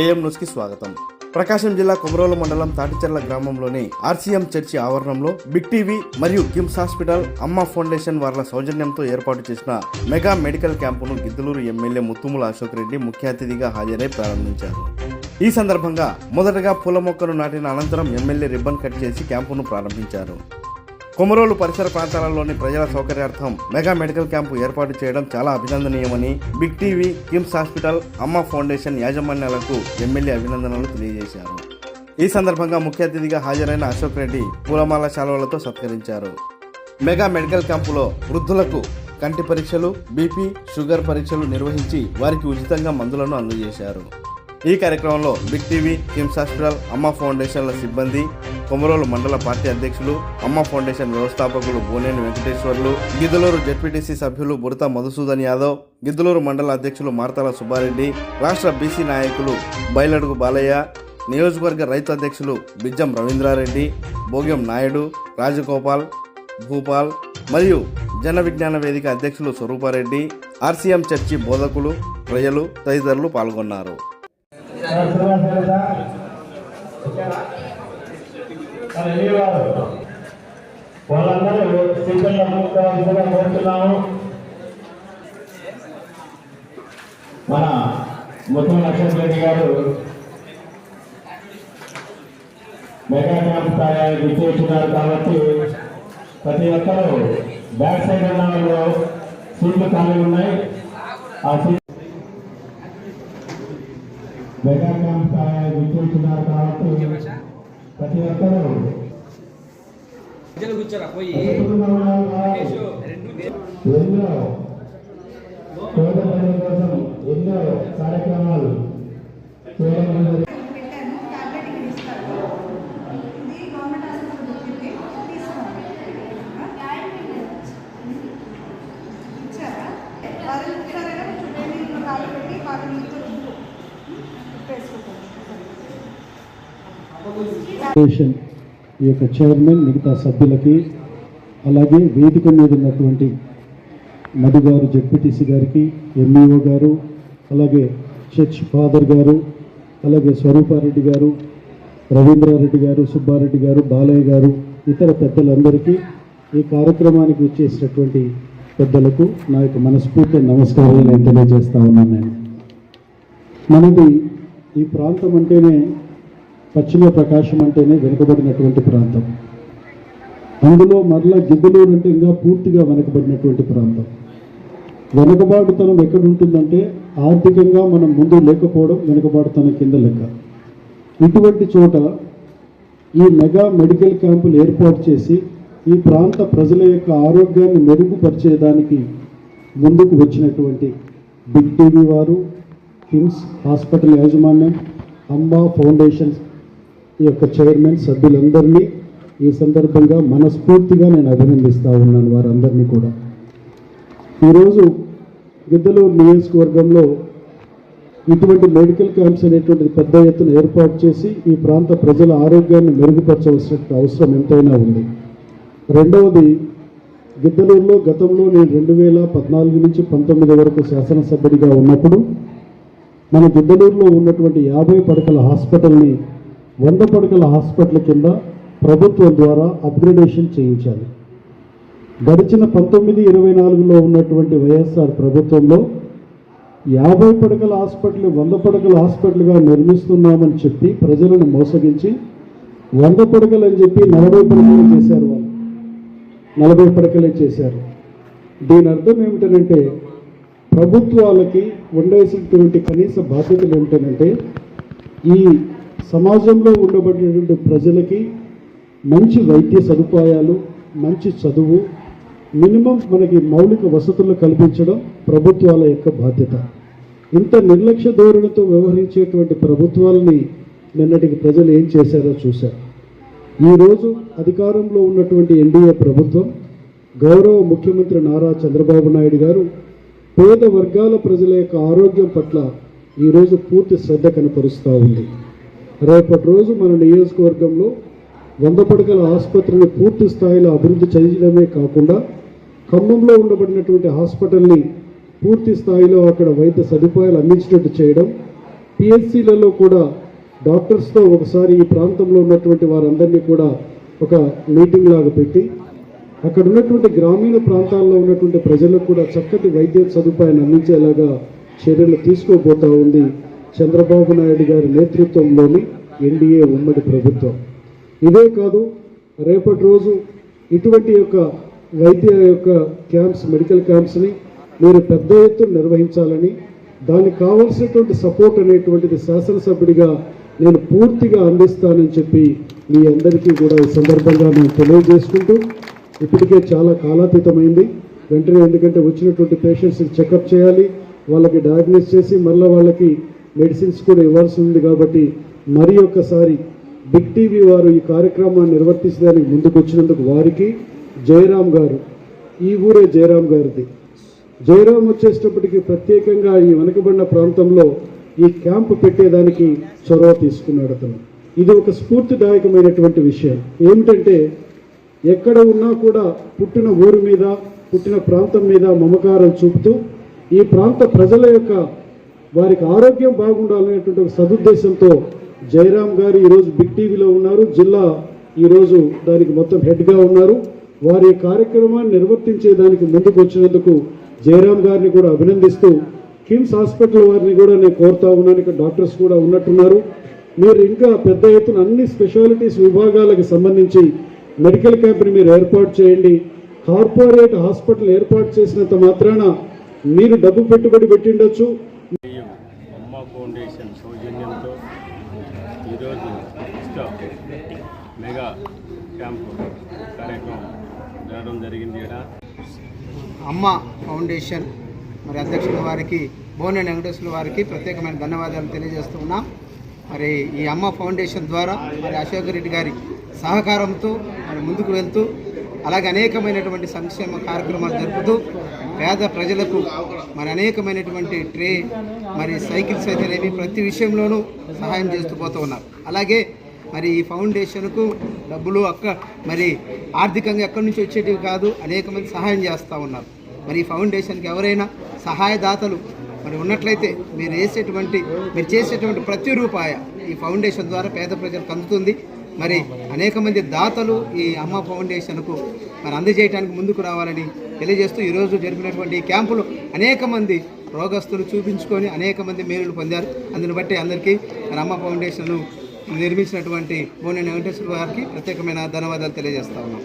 AM న్యూస్కి స్వాగతం. ప్రకాశం జిల్లా కొమరోలు మండలం తాటిచెర్ల గ్రామంలోని ఆర్సీఎం చర్చి ఆవరణంలో బిగ్ టీవీ మరియు కిమ్స్ హాస్పిటల్ అమ్మ ఫౌండేషన్ వారి సౌజన్యంతో ఏర్పాటు చేసిన మెగా మెడికల్ క్యాంపును గిద్దలూరు ఎమ్మెల్యే ముత్తుముల అశోక్ రెడ్డి ముఖ్య అతిథిగా హాజరై ప్రారంభించారు. ఈ సందర్భంగా మొదటగా పూల మొక్కను నాటిన అనంతరం ఎమ్మెల్యే రిబ్బన్ కట్ చేసి క్యాంపును ప్రారంభించారు. కొమరోలు పరిసర ప్రాంతాలలోని ప్రజల సౌకర్యార్థం మెగా మెడికల్ క్యాంపు ఏర్పాటు చేయడం చాలా అభినందనీయమని big TV KIMS hospital Amma foundation యాజమాన్యాలకు MLA అభినందనలు తెలియజేశారు. ఈ సందర్భంగా ముఖ్య అతిథిగా హాజరైన అశోక్ రెడ్డి పూలమాల శాలువలతో సత్కరించారు. మెగా మెడికల్ క్యాంపులో వృద్ధులకు కంటి పరీక్షలు బీపీ షుగర్ పరీక్షలు నిర్వహించి వారికి ఉచితంగా మందులను అందజేశారు. ఈ కార్యక్రమంలో బిగ్ టీవీ కిమ్స్ హాస్పిటల్ అమ్మ ఫౌండేషన్ల సిబ్బంది కొమరోలు మండల పార్టీ అధ్యక్షులు అమ్మ ఫౌండేషన్ వ్యవస్థాపకులు బోనేని వెంకటేశ్వర్లు గిద్దలూరు జెడ్పీటీసీ సభ్యులు బురత మధుసూదన్ యాదవ్ గిద్దలూరు మండల అధ్యక్షులు మార్తాల సుబ్బారెడ్డి రాష్ట్ర బీసీ నాయకులు బయలడుగు బాలయ్య నియోజకవర్గ రైతు అధ్యక్షులు బిజ్జం రవీంద్రారెడ్డి భోగ్యం నాయుడు రాజగోపాల్ భూపాల్ మరియు జన విజ్ఞాన వేదిక అధ్యక్షులు స్వరూపారెడ్డి ఆర్సీఎం చర్చి బోధకులు ప్రజలు తదితరులు పాల్గొన్నారు. వాళ్ళందరూ స్పీకర్ల ముఖ్యంగా కోరుతున్నాము మన ముత్తం లక్ష్మణ్ రెడ్డి గారు మెగా క్యాంప్ కార్యాలయం విచ్చేస్తున్నారు కాబట్టి ప్రతి ఒక్కరూ బ్యాక్ సైడ్ ఉన్న వాళ్ళు సీట్లు ఖాళీ ఉన్నాయి ఆ సీట్ మెగా క్యాంప్ విచ్చేస్తున్నారు కాబట్టి ప్రతి ఒక్కరూ. ఎన్నో పేదల కోసం ఎన్నో కార్యక్రమాలు చేయడం ఈ యొక్క చైర్మన్ మిగతా సభ్యులకి అలాగే వేదిక మీద ఉన్నటువంటి మధు గారు జడ్పీటీసీ గారికి ఎంఈఓ గారు అలాగే చర్చ్ ఫాదర్ గారు అలాగే స్వరూపారెడ్డి గారు రవీంద్రారెడ్డి గారు సుబ్బారెడ్డి గారు బాలయ్య గారు ఇతర పెద్దలందరికీ ఈ కార్యక్రమానికి వచ్చేసినటువంటి పెద్దలకు నా యొక్క మనస్ఫూర్తి నమస్కారాలు నేను తెలియజేస్తా ఉన్నాను నేను మనది ఈ ప్రాంతం అంటేనే పశ్చిమ ప్రకాశం అంటేనే వెనుకబడినటువంటి ప్రాంతం. అందులో మరలా గిద్దలూరు అంటే ఇంకా పూర్తిగా వెనుకబడినటువంటి ప్రాంతం. వెనుకబాటుతనం ఎక్కడ ఉంటుందంటే ఆర్థికంగా మనం ముందు లేకపోవడం వెనుకబాటుతనం కింద లెక్క. ఇటువంటి చోట ఈ మెగా మెడికల్ క్యాంపులు ఏర్పాటు చేసి ఈ ప్రాంత ప్రజల యొక్క ఆరోగ్యాన్ని మెరుగుపరిచేదానికి ముందుకు వచ్చినటువంటి బిగ్ టీవీ వారు కిమ్స్ హాస్పిటల్ యాజమాన్యం అంబా ఫౌండేషన్ ఈ యొక్క చైర్మన్ సభ్యులందరినీ ఈ సందర్భంగా మనస్ఫూర్తిగా నేను అభినందిస్తూ ఉన్నాను వారందరినీ కూడా. ఈరోజు గిద్దలూరు నియోజకవర్గంలో ఇటువంటి మెడికల్ క్యాంప్స్ అనేటువంటిది పెద్ద ఎత్తున ఏర్పాటు చేసి ఈ ప్రాంత ప్రజల ఆరోగ్యాన్ని మెరుగుపరచవలసిన అవసరం ఎంతైనా ఉంది. రెండవది గిద్దలూరులో గతంలో నేను రెండు వేల పద్నాలుగు నుంచి పంతొమ్మిది వరకు శాసనసభ్యుడిగా ఉన్నప్పుడు మన గిద్దలూరులో ఉన్నటువంటి యాభై పడకల హాస్పిటల్ని వంద పడకల హాస్పిటల్ కింద ప్రభుత్వం ద్వారా అప్గ్రేడేషన్ చేయించాలి. గడిచిన పంతొమ్మిది ఇరవై నాలుగులో ఉన్నటువంటి వైఎస్ఆర్ ప్రభుత్వంలో యాభై పడకల హాస్పిటల్ వంద పడకల హాస్పిటల్గా నిర్మిస్తున్నామని చెప్పి ప్రజలను మోసగించి వంద పడకలు అని చెప్పి నలభై పడకలు చేశారు వాళ్ళు. నలభై పడకలే చేశారు. దీని అర్థం ఏమిటంటే ప్రభుత్వాలకి ఉండవలసినటువంటి కనీస బాధ్యతలు ఏమిటంటే ఈ సమాజంలో ఉండబడినటువంటి ప్రజలకి మంచి వైద్య సదుపాయాలు మంచి చదువు మినిమం మనకి మౌలిక వసతులు కల్పించడం ప్రభుత్వాల యొక్క బాధ్యత. ఇంత నిర్లక్ష్య ధోరణితో వ్యవహరించేటువంటి ప్రభుత్వాలని నిన్నటికి ప్రజలు ఏం చేశారో చూశారు. ఈరోజు అధికారంలో ఉన్నటువంటి ఎన్డీఏ ప్రభుత్వం గౌరవ ముఖ్యమంత్రి నారా చంద్రబాబు నాయుడు గారు పేద వర్గాల ప్రజల యొక్క ఆరోగ్యం పట్ల ఈరోజు పూర్తి శ్రద్ధ కనపరుస్తూ ఉంది. రేపటి రోజు మన నియోజకవర్గంలో వంద పడకల ఆసుపత్రిని పూర్తి స్థాయిలో అభివృద్ధి చేయడమే కాకుండా ఖమ్మంలో ఉండబడినటువంటి హాస్పిటల్ని పూర్తి స్థాయిలో అక్కడ వైద్య సదుపాయాలు అందించినట్టు చేయడం పిఎస్సీలలో కూడా డాక్టర్స్తో ఒకసారి ఈ ప్రాంతంలో ఉన్నటువంటి వారందరినీ కూడా ఒక మీటింగ్ లాగా పెట్టి అక్కడ ఉన్నటువంటి గ్రామీణ ప్రాంతాల్లో ఉన్నటువంటి ప్రజలకు కూడా చక్కటి వైద్య సదుపాయాన్ని అందించేలాగా చర్యలు తీసుకోబోతా ఉంది చంద్రబాబు నాయుడు గారి నేతృత్వంలోని ఎన్డీఏ ఉమ్మడి ప్రభుత్వం. ఇదే కాదు రేపటి రోజు ఇటువంటి యొక్క వైద్య యొక్క క్యాంప్స్ మెడికల్ క్యాంప్స్ని మీరు పెద్ద ఎత్తున నిర్వహించాలని దానికి కావాల్సినటువంటి సపోర్ట్ అనేటువంటిది శాసనసభ్యుడిగా నేను పూర్తిగా అందిస్తానని చెప్పి మీ అందరికీ కూడా ఈ సందర్భంగా నేను తెలియజేసుకుంటూ ఇప్పటికే చాలా కాలాతీతమైంది. వెంటనే ఎందుకంటే వచ్చినటువంటి పేషెంట్స్ని చెకప్ చేయాలి వాళ్ళకి డయాగ్నోస్ చేసి మళ్ళీ వాళ్ళకి మెడిసిన్స్ కూడా ఇవ్వాల్సి ఉంది కాబట్టి మరి ఒక్కసారి బిగ్ టీవీ వారు ఈ కార్యక్రమాన్ని నిర్వర్తించడానికి ముందుకు వచ్చినందుకు వారికి జయరాం గారు ఈ ఊరే జయరాం గారిది. జయరాం వచ్చేటప్పటికి ప్రత్యేకంగా ఈ వెనకబడిన ప్రాంతంలో ఈ క్యాంపు పెట్టేదానికి చొరవ తీసుకున్నాడు అతను. ఇది ఒక స్ఫూర్తిదాయకమైనటువంటి విషయం. ఏమిటంటే ఎక్కడ ఉన్నా కూడా పుట్టిన ఊరి మీద పుట్టిన ప్రాంతం మీద మమకారం చూపుతూ ఈ ప్రాంత ప్రజల యొక్క వారికి ఆరోగ్యం బాగుండాలనేటువంటి ఒక సదుద్దేశంతో జయరాం గారు ఈరోజు బిగ్ టీవీలో ఉన్నారు. జిల్లా ఈరోజు దానికి మొత్తం హెడ్గా ఉన్నారు. వారి కార్యక్రమాన్ని నిర్వర్తించే దానికి ముందుకు వచ్చినందుకు జయరాం గారిని కూడా అభినందిస్తూ కిమ్స్ హాస్పిటల్ వారిని కూడా నేను కోరుతా ఉన్నాను. ఇక్కడ డాక్టర్స్ కూడా ఉన్నట్టున్నారు. మీరు ఇంకా పెద్ద ఎత్తున అన్ని స్పెషాలిటీస్ విభాగాలకు సంబంధించి మెడికల్ క్యాంప్ని మీరు ఏర్పాటు చేయండి. కార్పొరేట్ హాస్పిటల్ ఏర్పాటు చేసినంత మాత్రాన మీరు డబ్బు పెట్టుబడి పెట్టిండొచ్చు మరియు అమ్మ ఫౌండేషన్ సౌజన్యంతో ఈరోజు ఉచిత మెగా క్యాంపు కార్యక్రమం జరగడం జరిగింది ఇక్కడ అమ్మ ఫౌండేషన్ మరి అధ్యక్షుల వారికి బోనె వెంకటేశ్వర వారికి ప్రత్యేకమైన ధన్యవాదాలు తెలియజేస్తూ ఉన్నాం. మరి ఈ అమ్మ ఫౌండేషన్ ద్వారా మరి అశోక్ రెడ్డి గారి సహకారంతో మరి ముందుకు వెళ్తూ అలాగే అనేకమైనటువంటి సంక్షేమ కార్యక్రమాలు జరుపుతూ పేద ప్రజలకు మరి అనేకమైనటువంటి ట్రే మరి సైకిల్స్ అయితేనేవి ప్రతి విషయంలోనూ సహాయం చేస్తూ పోతూ ఉన్నారు. అలాగే మరి ఈ ఫౌండేషన్కు డబ్బులు అక్క మరి ఆర్థికంగా ఎక్కడి నుంచి వచ్చేటివి కాదు అనేక మంది సహాయం చేస్తూ ఉన్నారు. మరి ఈ ఫౌండేషన్కి ఎవరైనా సహాయదాతలు మరి ఉన్నట్లయితే మీరు వేసేటువంటి మీరు చేసేటువంటి ప్రతి రూపాయ ఈ ఫౌండేషన్ ద్వారా పేద ప్రజలకు అందుతుంది. మరి అనేక మంది దాతలు ఈ అమ్మ ఫౌండేషన్కు మరి అందజేయడానికి ముందుకు రావాలని తెలియజేస్తూ ఈరోజు జరిపినటువంటి ఈ క్యాంపులో అనేక మంది రోగస్తులు చూపించుకొని అనేక మంది మేలులు పొందారు. అందుని బట్టి అందరికీ మరి అమ్మ ఫౌండేషన్ను నిర్మించినటువంటి బోనె వెంకటేశ్వర గారికి ప్రత్యేకమైన ధన్యవాదాలు తెలియజేస్తా ఉన్నాం.